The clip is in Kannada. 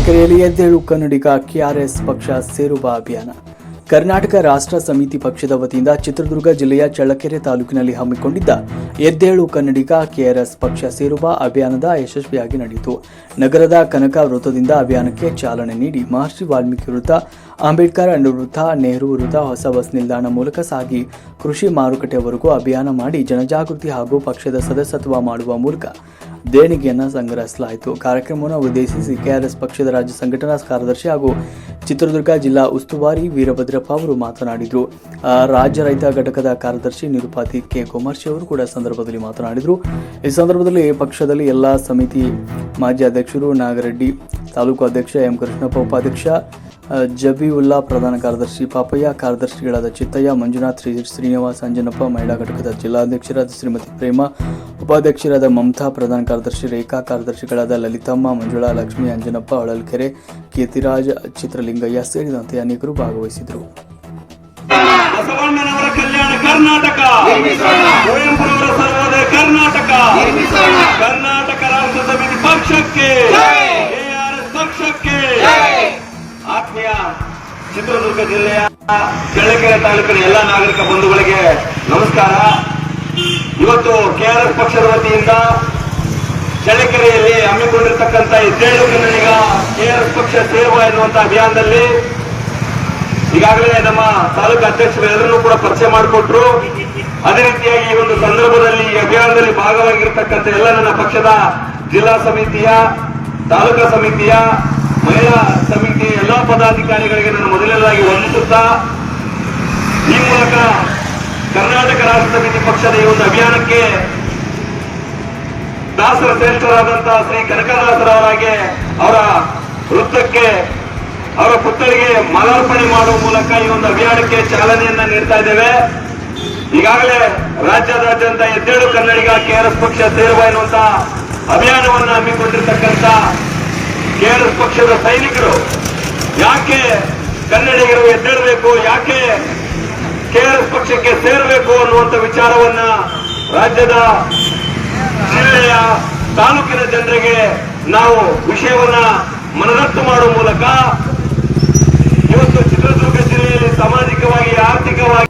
ಚಳ್ಳಕೆರೆಯಲ್ಲಿ ಎದ್ದೇಳು ಕನ್ನಡಿಗ ಕೆಆರ್ಎಸ್ ಪಕ್ಷ ಸೇರುವ ಅಭಿಯಾನ. ಕರ್ನಾಟಕ ರಾಷ್ಟ್ರ ಸಮಿತಿ ಪಕ್ಷದ ವತಿಯಿಂದ ಚಿತ್ರದುರ್ಗ ಜಿಲ್ಲೆಯ ಚಳ್ಳಕೆರೆ ತಾಲೂಕಿನಲ್ಲಿ ಹಮ್ಮಿಕೊಂಡಿದ್ದ ಎದ್ದೇಳು ಕನ್ನಡಿಗ ಕೆಆರ್ಎಸ್ ಪಕ್ಷ ಸೇರುವ ಅಭಿಯಾನದ ಯಶಸ್ವಿಯಾಗಿ ನಡೆಯಿತು. ನಗರದ ಕನಕ ವೃತ್ತದಿಂದ ಅಭಿಯಾನಕ್ಕೆ ಚಾಲನೆ ನೀಡಿ ಮಹರ್ಷಿ ವಾಲ್ಮೀಕಿ ವೃತ್ತ, ಅಂಬೇಡ್ಕರ್ ವೃತ್ತ, ನೆಹರು ವೃತ್ತ, ಹೊಸ ಬಸ್ ನಿಲ್ದಾಣ ಮೂಲಕ ಸಾಗಿ ಕೃಷಿ ಮಾರುಕಟ್ಟೆವರೆಗೂ ಅಭಿಯಾನ ಮಾಡಿ ಜನಜಾಗೃತಿ ಹಾಗೂ ಪಕ್ಷದ ಸದಸ್ಯತ್ವ ಮಾಡುವ ಮೂಲಕ ದೇಣಿಗೆಯನ್ನು ಸಂಗ್ರಹಿಸಲಾಯಿತು. ಕಾರ್ಯಕ್ರಮವನ್ನು ಉದ್ದೇಶಿಸಿ ಕೆಆರ್ಎಸ್ ಪಕ್ಷದ ರಾಜ್ಯ ಸಂಘಟನಾ ಕಾರ್ಯದರ್ಶಿ ಹಾಗೂ ಚಿತ್ರದುರ್ಗ ಜಿಲ್ಲಾ ಉಸ್ತುವಾರಿ ವೀರಭದ್ರಪ್ಪ ಅವರು ಮಾತನಾಡಿದರು. ರಾಜ್ಯ ರೈತ ಘಟಕದ ಕಾರ್ಯದರ್ಶಿ ನಿರುಪಾತಿ ಕೆ. ಕುಮಾರ್ಶಿ ಅವರು ಕೂಡ ಸಂದರ್ಭದಲ್ಲಿ ಮಾತನಾಡಿದರು. ಈ ಸಂದರ್ಭದಲ್ಲಿ ಪಕ್ಷದಲ್ಲಿ ಎಲ್ಲ ಸಮಿತಿ ಮಾಜಿ ಅಧ್ಯಕ್ಷರು ನಾಗರೆಡ್ಡಿ, ತಾಲೂಕು ಅಧ್ಯಕ್ಷ ಎಂ. ಕೃಷ್ಣಪ್ಪ ಉಪಾಧ್ಯಕ್ಷ ಜಬೀವುಲ್ಲಾ ಪ್ರಧಾನ ಕಾರ್ಯದರ್ಶಿ ಪಾಪಯ್ಯ, ಕಾರ್ಯದರ್ಶಿಗಳಾದ ಚಿತ್ತಯ್ಯ, ಮಂಜುನಾಥ್ ಶ್ರೀ ಶ್ರೀನಿವಾಸ್ ಅಂಜನಪ್ಪ, ಮಹಿಳಾ ಘಟಕದ ಜಿಲ್ಲಾಧ್ಯಕ್ಷರಾದ ಶ್ರೀಮತಿ ಪ್ರೇಮ ಉಪಾಧ್ಯಕ್ಷರಾದ ಮಮತಾ, ಪ್ರಧಾನ ಕಾರ್ಯದರ್ಶಿ ರೇಖಾ, ಕಾರ್ಯದರ್ಶಿಗಳಾದ ಲಲಿತಮ್ಮ, ಮಂಜುಳಾ, ಲಕ್ಷ್ಮಿ, ಅಂಜನಪ್ಪ ಹೊಳಲ್ಕೆರೆ ಕೀರ್ತಿರಾಜ್ ಚಿತ್ರಲಿಂಗಯ್ಯ ಸೇರಿದಂತೆ ಅನೇಕರು ಭಾಗವಹಿಸಿದರು ಕರ್ನಾಟಕ! ಪಕ್ಷಕ್ಕೆ! ಪಕ್ಷಕ್ಕೆ! ಆತ್ಮೀಯ ಚಿತ್ರದುರ್ಗ ಜಿಲ್ಲೆಯ ಚಳ್ಳಕೆರೆ ತಾಲೂಕಿನ ಎಲ್ಲ ನಾಗರಿಕ ಬಂಧುಗಳಿಗೆ ನಮಸ್ಕಾರ. ಇವತ್ತು ಕೆಆರ್ಎಸ್ ಪಕ್ಷದ ವತಿಯಿಂದ ಚಳ್ಳಕೆರೆಯಲ್ಲಿ ಹಮ್ಮಿಕೊಂಡಿರ್ತಕ್ಕಂಥ ಎದ್ದೇಳು ಕನ್ನಡಿಗ ಕೆಆರ್ಎಸ್ ಪಕ್ಷ ಸೇರುವ ಎನ್ನುವಂಥ ಅಭಿಯಾನದಲ್ಲಿ ಈಗಾಗಲೇ ನಮ್ಮ ತಾಲೂಕು ಅಧ್ಯಕ್ಷರು ಎಲ್ಲರನ್ನೂ ಕೂಡ ಪರಿಚಯ ಮಾಡಿಕೊಟ್ರು. ಅದೇ ರೀತಿಯಾಗಿ ಈ ಒಂದು ಸಂದರ್ಭದಲ್ಲಿ ಈ ಅಭಿಯಾನದಲ್ಲಿ ಭಾಗವಾಗಿರ್ತಕ್ಕಂಥ ಎಲ್ಲ ನನ್ನ ಪಕ್ಷದ ಜಿಲ್ಲಾ ಸಮಿತಿಯ, ತಾಲೂಕಾ ಸಮಿತಿಯ, ಮಹಿಳಾ ಸಮಿತಿಯ ಎಲ್ಲಾ ಪದಾಧಿಕಾರಿಗಳಿಗೆ ನಾನು ಮೊದಲನೇದಾಗಿ ವಂದಿಸುತ್ತಾ, ಈ ಮೂಲಕ ಕರ್ನಾಟಕ ರಾಷ್ಟ್ರ ಸಮಿತಿ ಪಕ್ಷದ ಈ ಒಂದು ಅಭಿಯಾನಕ್ಕೆ ದಾಸರ ಶ್ರೇಷ್ಠರಾದಂತಹ ಶ್ರೀ ಕನಕದಾಸರವರಾಗೆ ಅವರ ವೃತ್ತಕ್ಕೆ, ಅವರ ಪುತ್ಥಳಿಗೆ ಮಾಲಾರ್ಪಣೆ ಮಾಡುವ ಮೂಲಕ ಈ ಒಂದು ಅಭಿಯಾನಕ್ಕೆ ಚಾಲನೆಯನ್ನ ನೀಡ್ತಾ ಇದ್ದೇವೆ. ಈಗಾಗಲೇ ರಾಜ್ಯದಾದ್ಯಂತ ಎದ್ದೇಳು ಕನ್ನಡಿಗ ಕೆಆರ್ಎಸ್ ಪಕ್ಷ ಸೇರುವ ಎನ್ನುವಂತ ಅಭಿಯಾನವನ್ನು ಹಮ್ಮಿಕೊಂಡಿರ್ತಕ್ಕಂಥ ಕೆಆರ್ಎಸ್ ಪಕ್ಷದ ಸೈನಿಕರು, ಯಾಕೆ ಕನ್ನಡಿಗರು ಎದ್ದೇಳಬೇಕು, ಯಾಕೆ ಕೆಆರ್ಎಸ್ ಪಕ್ಷಕ್ಕೆ ಸೇರಬೇಕು ಅನ್ನುವಂಥ ವಿಚಾರವನ್ನ ರಾಜ್ಯದ ಜಿಲ್ಲೆಯ ತಾಲೂಕಿನ ಜನರಿಗೆ ನಾವು ವಿಷಯವನ್ನ ಮನದಟ್ಟು ಮಾಡುವ ಮೂಲಕ ಇವತ್ತು ಚಿತ್ರದುರ್ಗ ಜಿಲ್ಲೆಯಲ್ಲಿ ಸಾಮಾಜಿಕವಾಗಿ, ಆರ್ಥಿಕವಾಗಿ